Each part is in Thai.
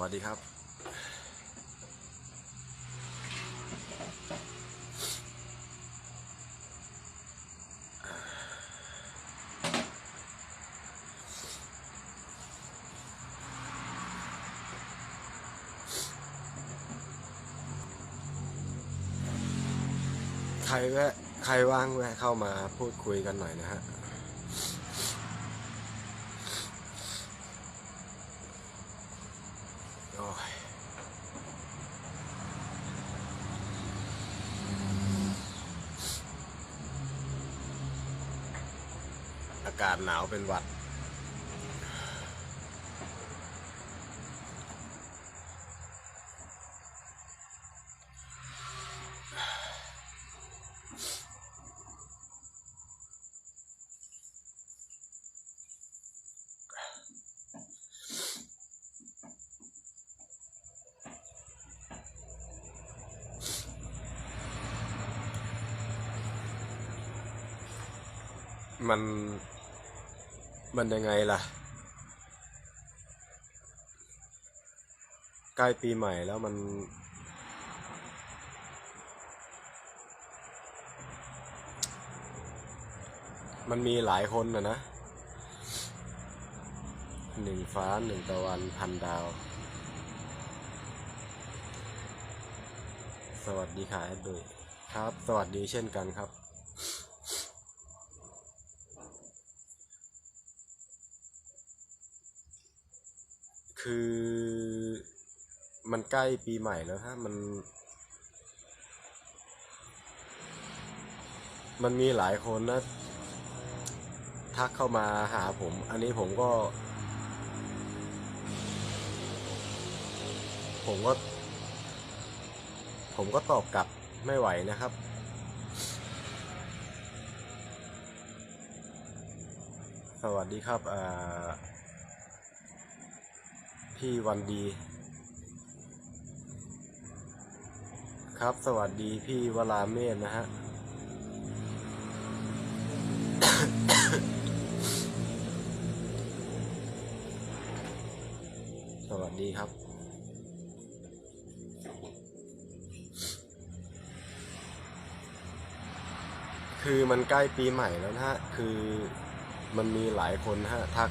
วัสดีครับ ใครแวะใครว่างแวะเข้ามาพูดคุยกันหน่อยนะฮะ โอ้ยอากาศหนาว เป็นหวัด มัน มันยังไงล่ะ ใกล้ปีใหม่แล้วมัน มันมีหลายคนนะนะหนึ่งฟ้าหนึ่งตะวันพันดาว สวัสดีค่ะดดุยครับ สวัสดีเช่นกันครับ คือมันใกล้ปีใหม่แล้วฮะมัน มันมีหลายคนนะ ทักเข้ามาหาผม อันนี้ผมก็ ผมก็ ผมก็ตอบกลับไม่ไหวนะครับ สวัสดีครับอ่า พี่วันดี ครับ สวัสดีพี่วราเมธนะฮะสวัสดีครับ คือมันใกล้ปีใหม่แล้วนะฮะ คือมันมีหลายคนฮะทัก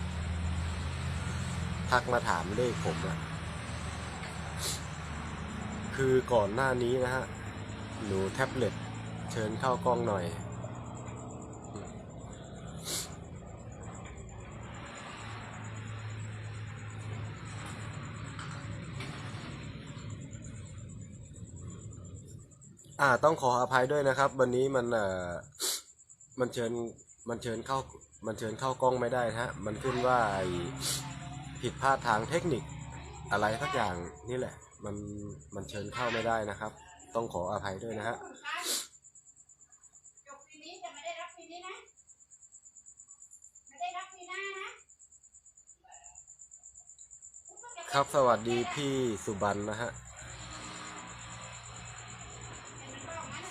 ทักมาถามเลขผมอะคือก่อนหน้านี้นะฮะ หนูแท็บเล็ตเชิญเข้ากล้องหน่อย อ่าต้องขออภัยด้วยนะครับ วันนี้มันเอ่อมันเชิญมันเชิญเข้ามันเชิญเข้ากล้องไม่ได้นะฮะ มันขึ้นว่าไอ ผิดพลาดทางเทคนิคอะไรสักอย่างนี่แหละ มันมันเชิญเข้าไม่ได้นะครับ ต้องขออภัยด้วยนะฮะจบปีนี้จะไม่ได้รับปีนี้นะไม่ได้รับปีหน้านะครับสวัสดีพี่สุบันนะฮะ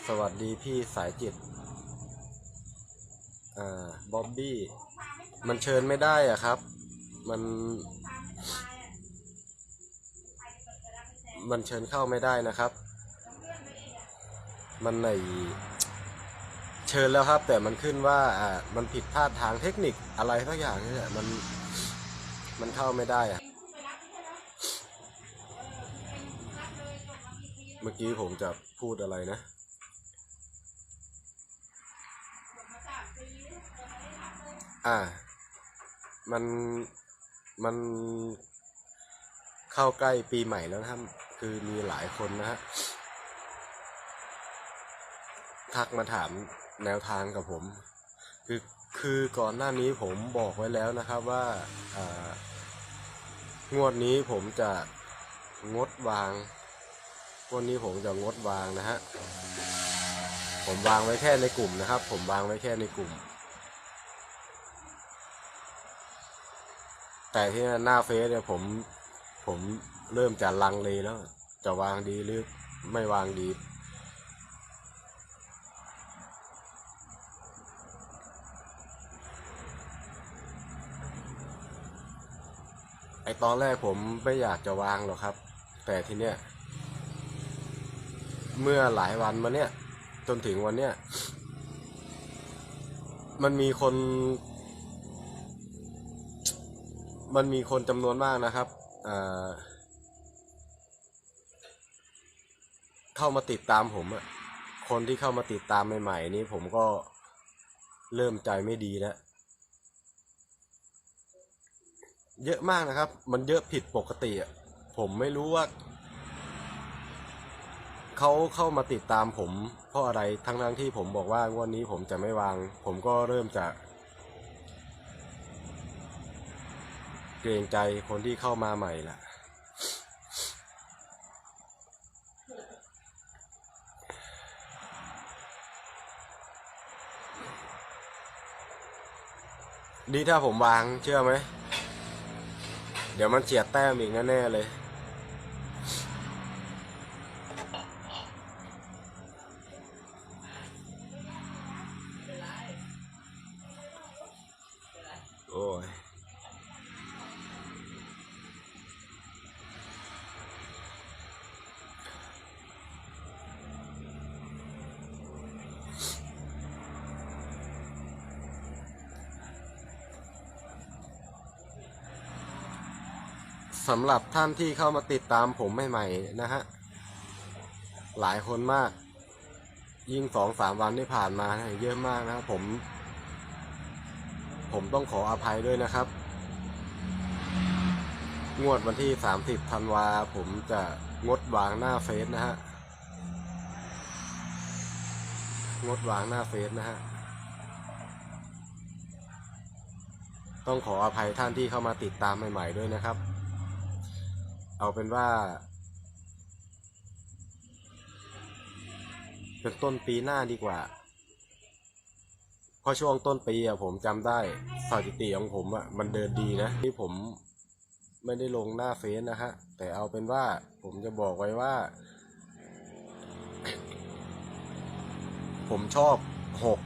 สวัสดีพี่สายจิต อ่าบ๊อบบี้ มันเชิญไม่ได้อะครับ มัน มันเชิญเข้าไม่ได้นะครับ มันในเชิญแล้วครับ แต่มันขึ้นว่าอ่ามันผิดพลาดทางเทคนิคอะไรสักอย่างนี่แหละมันมันเข้าไม่ได้อะเมื่อกี้ผมจะพูดอะไรนะ อ่า มัน มันเข้าใกล้ปีใหม่แล้วนะครับ คือมีหลายคนนะฮะทักมาถามแนวทางกับผม คือคือก่อนหน้านี้ผมบอกไว้แล้วนะครับว่าอ่างวดนี้ผมจะงดวางงวดนี้ผมจะงดวางนะฮะผมวางไว้แค่ในกลุ่มนะครับ ผมวางไว้แค่ในกลุ่ม แต่ที่หน้าเฟซเนี่ยผม ผมเริ่มจะลังเลแล้ว จะวางดีหรือไม่วางดี ไอตอนแรกผมไม่อยากจะวางหรอกครับ แต่ทีเนี้ยเมื่อหลายวันมาเนี้ยจนถึงวันเนี้ยมันมีคน มันมีคนจำนวนมากนะครับ เข้ามาติดตามผมอะคนที่เข้ามาติดตามใหม่ๆนี่ผมก็เริ่มใจไม่ดีแล้วเยอะมากนะครับ มันเยอะผิดปกติอะผมไม่รู้ว่าเขาเข้ามาติดตามผม เพราะอะไรทั้งทั้งๆที่ผมบอกว่างวดนี้ผมจะไม่วาง ผมก็เริ่มจะ เกรงใจคนที่เข้ามาใหม่ละดีถ้าผมวางเชื่อไหม เดี๋ยวมันเฉียดแต้มอีกแน่ๆเลยโอ้ย สำหรับท่านที่เข้ามาติดตามผมใหม่ๆนะฮะ หลายคนมาก ยิ่งสองสามวันที่ผ่านมานะเยอะมากนะครับผม ผมต้องขออภัยด้วยนะครับ งวดวันที่ 30ธันวาผมจะงดวางหน้าเฟซนะฮะ งดวางหน้าเฟซนะฮะต้องขออภัยท่านที่เข้ามาติดตามใหม่ ๆ ด้วยนะครับ เอาเป็นว่าเป็นต้นปีหน้าดีกว่า เพราะช่วงต้นปีอะผมจำได้สถิติของผมอะมันเดินดีนะ ที่ผมไม่ได้ลงหน้าเฟซนะฮะ แต่เอาเป็นว่าผมจะบอกไว้ว่า ผมชอบหก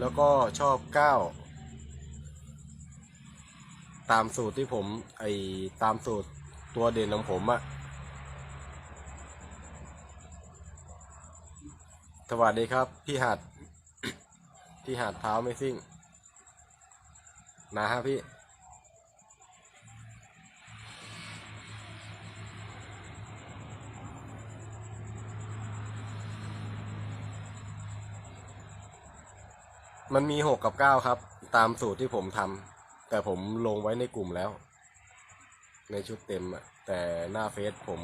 แล้วก็ชอบเก้าตามสูตรที่ผมไอตามสูตร ตัวเด่นของผมอะสวัสดีครับ พี่หัด พี่หัดเท้าไม่ซิ่ง นะฮะพี่ มันมีหกกับเก้าครับ ตามสูตรที่ผมทำแต่ผมลงไว้ในกลุ่มแล้ว ในชุดเต็มอะแต่หน้าเฟซผม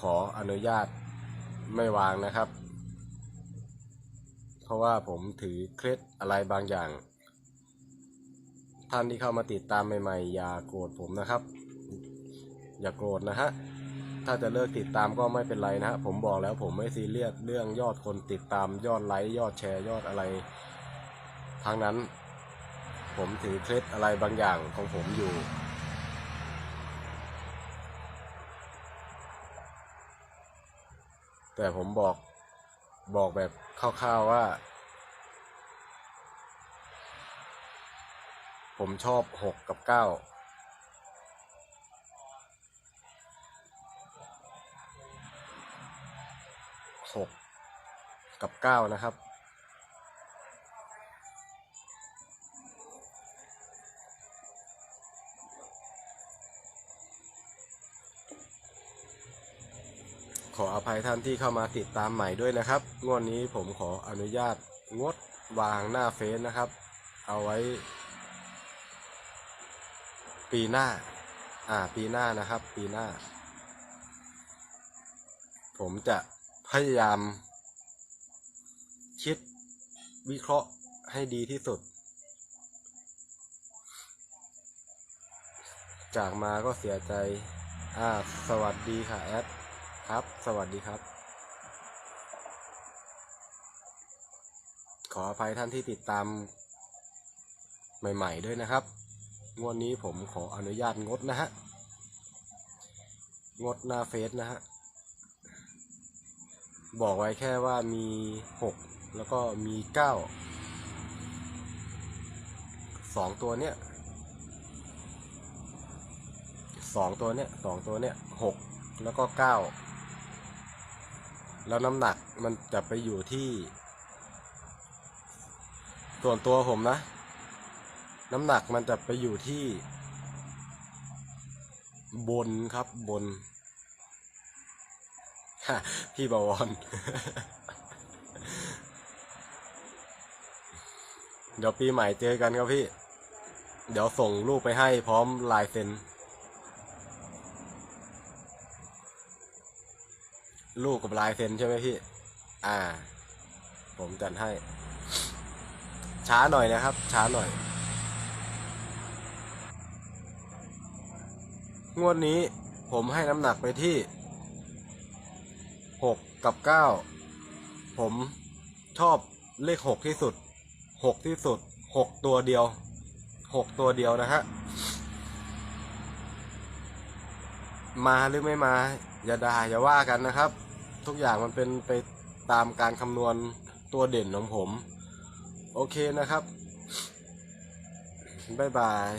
ขออนุญาตไม่วางนะครับ เพราะว่าผมถือเคล็ดอะไรบางอย่าง ท่านที่เข้ามาติดตามใหม่ๆ อย่าโกรธผมนะครับ อย่าโกรธนะฮะถ้าจะเลิกติดตามก็ไม่เป็นไรนะฮะผมบอกแล้วผมไม่ซีเรียสเรื่องยอดคนติดตามยอดไลค์ยอดแชร์ยอดอะไรทางนั้น ผมถือเคล็ดอะไรบางอย่างของผมอยู่ แต่ผมบอกบอกแบบคร่าวๆว่า ผมชอบหกกับเก้าหกกับเก้านะครับ ภัยท่านที่เข้ามาติดตามใหม่ด้วยนะครับ งวดนี้ผมขออนุญาตงดวางหน้าเฟซนะครับ เอาไว้ ปีหน้า อ่า ปีหน้านะครับ ปีหน้า ผมจะพยายาม คิดวิเคราะห์ให้ดีที่สุด จากมาก็เสียใจ อ่า สวัสดีค่ะแอด ครับ สวัสดีครับ ขออภัยท่านที่ติดตามใหม่ ๆ ด้วยนะครับ งวดนี้ผมขออนุญาตงดนะฮะ งดหน้าเฟซนะฮะ บอกไว้แค่ว่ามีหกแล้วก็มีเก้าสองตัวเนี้ยสองตัวเนี้ยสองตัวเนี้ยหกแล้วก็เก้า แล้วน้ำหนักมันจะไปอยู่ที่ ส่วนตัวผมนะ น้ำหนักมันจะไปอยู่ที่ บนครับบนพี่บวรเดี๋ยวปีใหม่เจอกันครับพี่ เดี๋ยวส่งรูปไปให้พร้อมลายเซ็น ลูกกับลายเซ็นใช่ไหมพี่ อ่า ผมจัดให้ ช้าหน่อยนะครับ ช้าหน่อย งวดนี้ผมให้น้ำหนักไปที่หกกับเก้าผมชอบเลขหกที่สุดหกที่สุดหกตัวเดียวหกตัวเดียวนะฮะ มาหรือไม่มา อย่าด่าอย่าว่ากันนะครับ ทุกอย่างมันเป็นไปตามการคำนวณตัวเด่นของผม โอเคนะครับ บ๊ายบาย